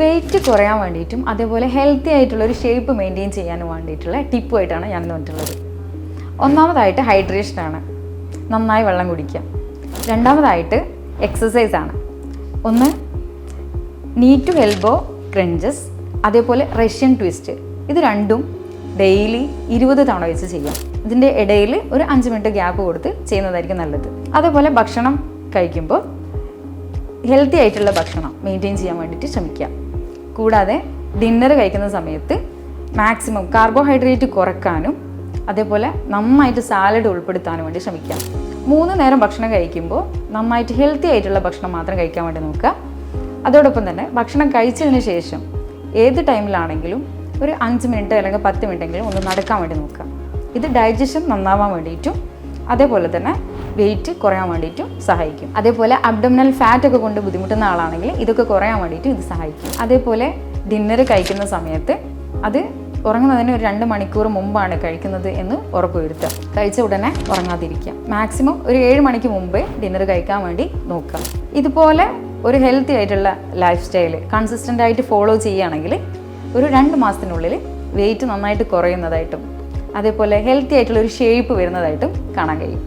Wait കുറയാൻ വേണ്ടിയിട്ടും അതേപോലെ ഹെൽത്തി ആയിട്ടുള്ള ഒരു ഷേപ്പ് മെയിന്റെയിൻ ചെയ്യാനും വേണ്ടിയിട്ടുള്ള ടിപ്പുമായിട്ടാണ് ഞാൻ വന്നിട്ടുള്ളത്. ഒന്നാമതായിട്ട് ഹൈഡ്രേഷനാണ് നന്നായി വെള്ളം കുടിക്കുക. രണ്ടാമതായിട്ട് എക്സസൈസ് ആണ്. ഒന്ന് നീ ടു എൽബോ ക്രഞ്ചസ് അതേപോലെ റഷ്യൻ ട്വിസ്റ്റ് ഇത് രണ്ടും ഡെയിലി ഇരുപത് തവണ വെച്ച് ചെയ്യാം. ഇതിന്റെ ഇടയിൽ ഒരു അഞ്ച് മിനിറ്റ് ഗ്യാപ്പ് കൊടുത്ത് ചെയ്യുന്നതായിരിക്കും നല്ലത്. അതേപോലെ ഭക്ഷണം കഴിക്കുമ്പോൾ ഹെൽത്തി ആയിട്ടുള്ള ഭക്ഷണം മെയിന്റെയിൻ ചെയ്യാൻ വേണ്ടിയിട്ട് ശ്രമിക്കുക. കൂടാതെ ഡിന്നർ കഴിക്കുന്ന സമയത്ത് മാക്സിമം കാർബോഹൈഡ്രേറ്റ് കുറക്കാനും അതേപോലെ നന്നായിട്ട് സാലഡ് ഉൾപ്പെടുത്താനും വേണ്ടി ശ്രമിക്കാം. മൂന്ന് നേരം ഭക്ഷണം കഴിക്കുമ്പോൾ നന്നായിട്ട് ഹെൽത്തി ആയിട്ടുള്ള ഭക്ഷണം മാത്രം കഴിക്കാൻ വേണ്ടി നോക്കുക. അതോടൊപ്പം തന്നെ ഭക്ഷണം കഴിച്ചതിന് ശേഷം ഏത് ടൈമിലാണെങ്കിലും ഒരു അഞ്ച് മിനിറ്റ് അല്ലെങ്കിൽ പത്ത് മിനിറ്റെങ്കിലും ഒന്ന് നടക്കാൻ വേണ്ടി നോക്കുക. ഇത് ഡൈജഷൻ നന്നാവാൻ വേണ്ടിയിട്ടും അതേപോലെ തന്നെ വെയിറ്റ് കുറയാൻ വേണ്ടിയിട്ടും സഹായിക്കും. അതേപോലെ അബ്ഡമിനൽ ഫാറ്റ് ഒക്കെ കൊണ്ട് ബുദ്ധിമുട്ടുന്ന ആളാണെങ്കിൽ ഇതൊക്കെ കുറയാൻ വേണ്ടിയിട്ടും ഇത് സഹായിക്കും. അതേപോലെ ഡിന്നർ കഴിക്കുന്ന സമയത്ത് അത് ഉറങ്ങുന്നതിന് ഒരു രണ്ട് മണിക്കൂർ മുമ്പാണ് കഴിക്കുന്നത് എന്ന് ഉറപ്പുവരുത്തുക. കഴിച്ച ഉടനെ ഉറങ്ങാതിരിക്കുക. മാക്സിമം ഒരു ഏഴ് മണിക്ക് മുമ്പേ ഡിന്നർ കഴിക്കാൻ വേണ്ടി നോക്കുക. ഇതുപോലെ ഒരു ഹെൽത്തി ആയിട്ടുള്ള ലൈഫ് സ്റ്റൈൽ കൺസിസ്റ്റന്റ് ആയിട്ട് ഫോളോ ചെയ്യുകയാണെങ്കിൽ ഒരു രണ്ട് മാസത്തിനുള്ളിൽ വെയിറ്റ് നന്നായിട്ട് കുറയുന്നതായിട്ടും അതേപോലെ ഹെൽത്തി ആയിട്ടുള്ള ഒരു ഷേപ്പ് വരുന്നതായിട്ടും കാണാൻ കഴിയും.